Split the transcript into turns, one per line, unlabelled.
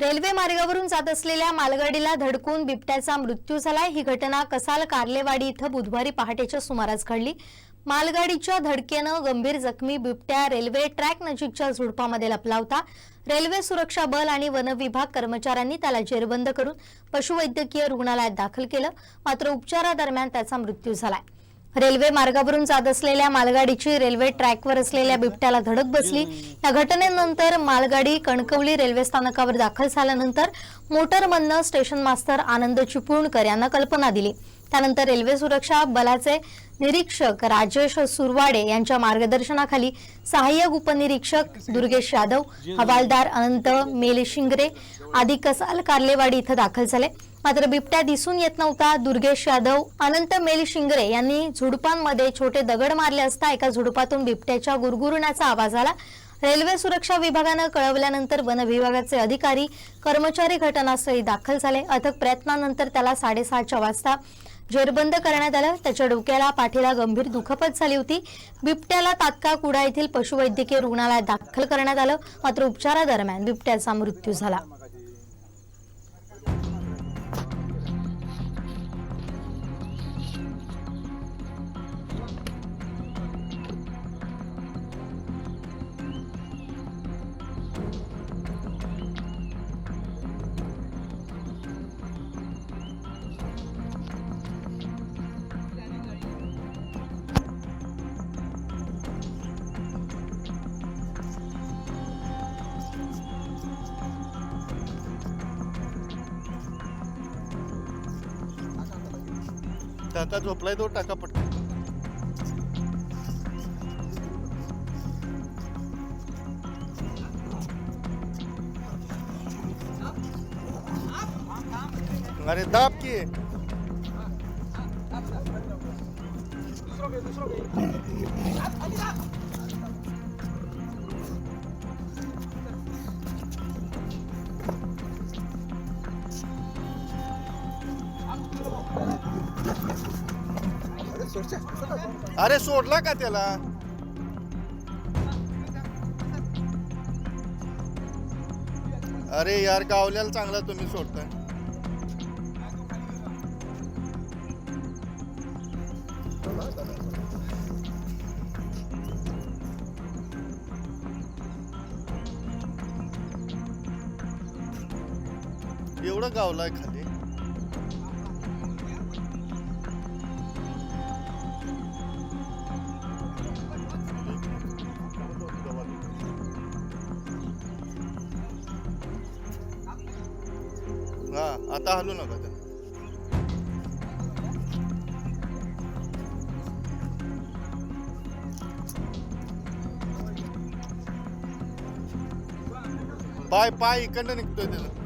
Railway मार्गावरून जात असलेल्या मालगाडीला धडकून बिबट्याचा मृत्यू झालाय. ही घटना कसाल कार्लेवाडी इथं बुधवारी पहाटेच्या सुमारास घडली. मालगाडीच्या धडकेनं गंभीर जखमी बिबट्या रेल्वे ट्रॅक नजीकच्या झुडपामध्ये लपला होता. रेल्वे सुरक्षा बल आणि वन विभाग कर्मचाऱ्यांनी त्याला जेरबंद करून पशुवैद्यकीय रुग्णालयात दाखल केलं. मात्र उपचारादरम्यान त्याचा मृत्यू झालाय. रेल्वे मार्गावरून जात असलेल्या मालगाडीची रेल्वे ट्रॅकवर असलेल्या बिबट्याला धडक बसली. या घटनेनंतर मालगाडी कणकवली रेल्वे स्थानकावर दाखल झाल्यानंतर मोटरमधनं स्टेशन मास्तर आनंद चिपळूणकर यांना कल्पना दिली. त्यानंतर रेल्वे सुरक्षा बलाचे निरीक्षक राजेश सुरवाडे यांच्या मार्गदर्शनाखाली सहाय्यक उपनिरीक्षक दुर्गेश यादव हवालदार अनंत मेलशिंगरे आदी कसाल कार्लेवाडी इथं दाखल झाले. मात्र बिबट्या दिसून येत नव्हता. दुर्गेश यादव अनंत मेल शिंगरे यांनी झुडपांमध्ये छोटे दगड मारले असता एका झुडपातून बिबट्याच्या गुरगुरण्याचा आवाज आला. रेल्वे सुरक्षा विभागानं कळवल्यानंतर वन विभागाचे अधिकारी कर्मचारी घटनास्थळी दाखल झाले. अथक प्रयत्नानंतर त्याला साडेसहाच्या वाजता जेरबंद करण्यात आलं. त्याच्या डोक्याला पाठीला गंभीर दुखापत झाली होती. बिबट्याला तात्काळ कुडा येथील पशुवैद्यकीय रुग्णालयात दाखल करण्यात आलं. मात्र उपचारादरम्यान बिबट्याचा मृत्यू झाला.
काका झोपलाय तो टाका पटकन. अरे दाब की. अरे सोडला का त्याला? अरे यार गावल्याला चांगला तुम्ही सोडताय. एवढं गावलाय खाली. हा आता हलू नका ते पाय पाय इकडनं निघतोय त्याचा